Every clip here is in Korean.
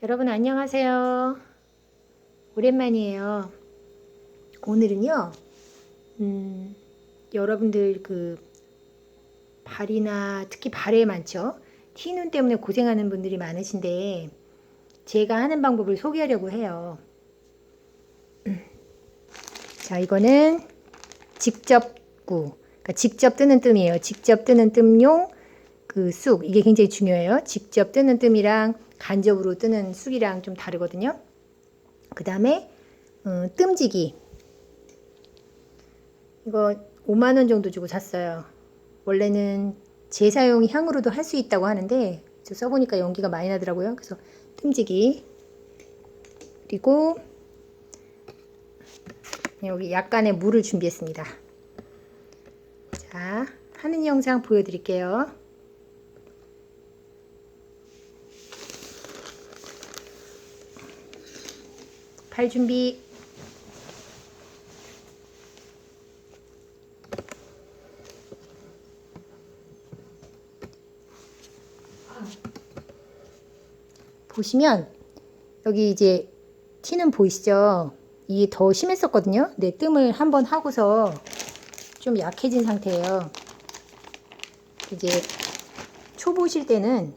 여러분 안녕하세요. 오랜만이에요. 오늘은요, 음, 여러분들 그 발이나 특히 발에 많죠? 티눈 때문에 고생하는 분들이 많으신데 제가 하는 방법을 소개하려고 해요. 자, 이거는 직접 구, 그러니까 직접 뜨는 뜸이에요. 직접 뜨는 뜸용 그 쑥, 이게 굉장히 중요해요. 직접 뜨는 뜸이랑 간접으로 뜨는 쑥이랑 좀 다르거든요. 그 다음에 음, 뜸지기 이거 5만원 정도 주고 샀어요. 원래는 재사용 향으로도 할 수 있다고 하는데 저 써보니까 연기가 많이 나더라고요. 그래서 뜸지기 그리고 여기 약간의 물을 준비했습니다. 자, 하는 영상 보여드릴게요. 발 준비. 보시면 여기 이제 티는 보이시죠? 이게 더 심했었거든요. 내 뜸을 한번 하고서 좀 약해진 상태예요. 이제 초 보실 때는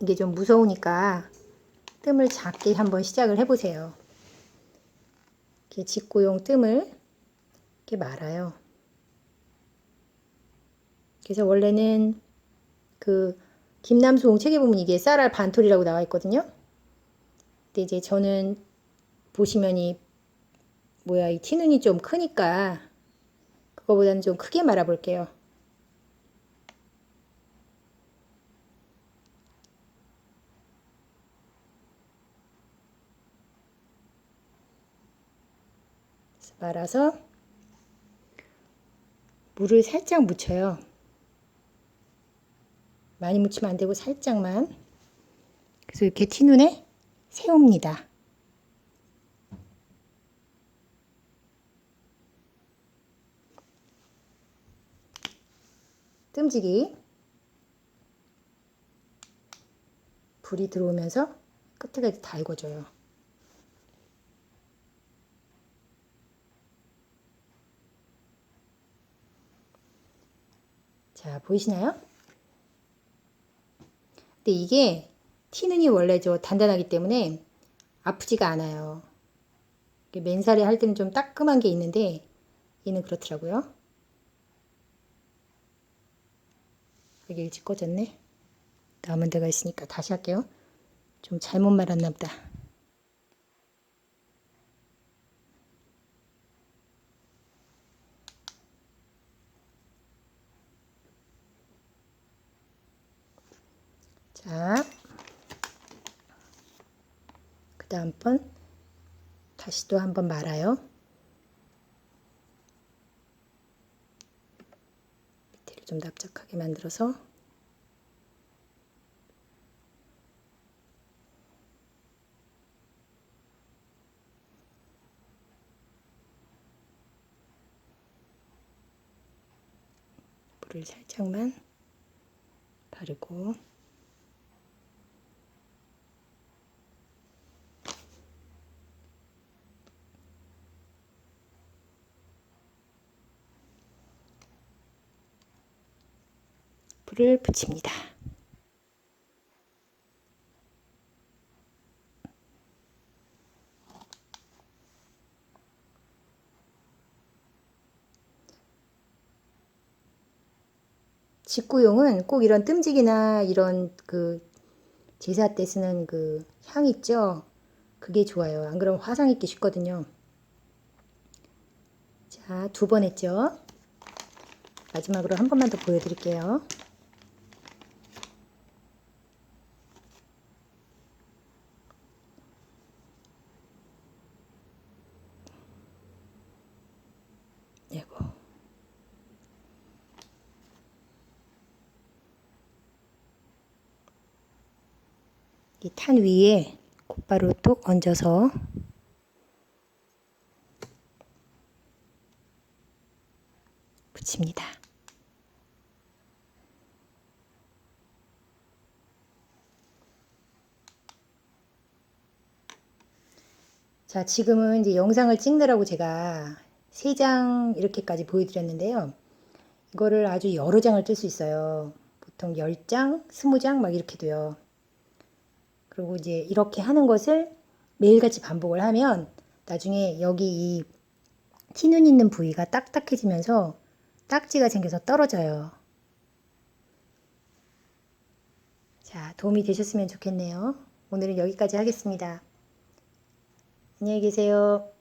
이게 좀 무서우니까 뜸을 작게 한번 시작을 해보세요. 이렇게 직구용 뜸을 이렇게 말아요. 그래서 원래는 그 김남수홍 책에 보면 이게 쌀알 반톨이라고 나와 있거든요. 근데 이제 저는 보시면 이 뭐야 이 티눈이 좀 크니까 그거보다는 좀 크게 말아 볼게요. 말아서 물을 살짝 묻혀요. 많이 묻히면 안 되고 살짝만. 그래서 이렇게 티눈에 세웁니다. 뜸지기. 불이 들어오면서 끝에가 다 익어져요. 자, 보이시나요? 근데 이게 티눈이 원래 저 단단하기 때문에 아프지가 않아요. 맨살에 할 때는 좀 따끔한 게 있는데 얘는 그렇더라고요. 여기 일찍 꺼졌네. 남은 데가 있으니까 다시 할게요. 좀 잘못 말았나 보다. 자, 그 다음 번 다시 또 한번 말아요. 밑에를 좀 납작하게 만들어서 물을 살짝만 바르고 불을 붙입니다. 직구용은 꼭 이런 뜸직이나 이런 그 제사 때 쓰는 그 향 있죠? 그게 좋아요. 안 그러면 화상 입기 쉽거든요. 자, 두 번 했죠? 마지막으로 한 번만 더 보여드릴게요. 예고. 이 탄 위에 곧바로 또 얹어서 붙입니다. 자, 지금은 이제 영상을 찍느라고 제가 세 장 이렇게까지 보여드렸는데요. 이거를 아주 여러 장을 뜰 수 있어요. 보통 10장, 20장 막 이렇게 돼요. 그리고 이제 이렇게 하는 것을 매일같이 반복을 하면 나중에 여기 이 티눈 있는 부위가 딱딱해지면서 딱지가 생겨서 떨어져요. 자, 도움이 되셨으면 좋겠네요. 오늘은 여기까지 하겠습니다. 안녕히 계세요.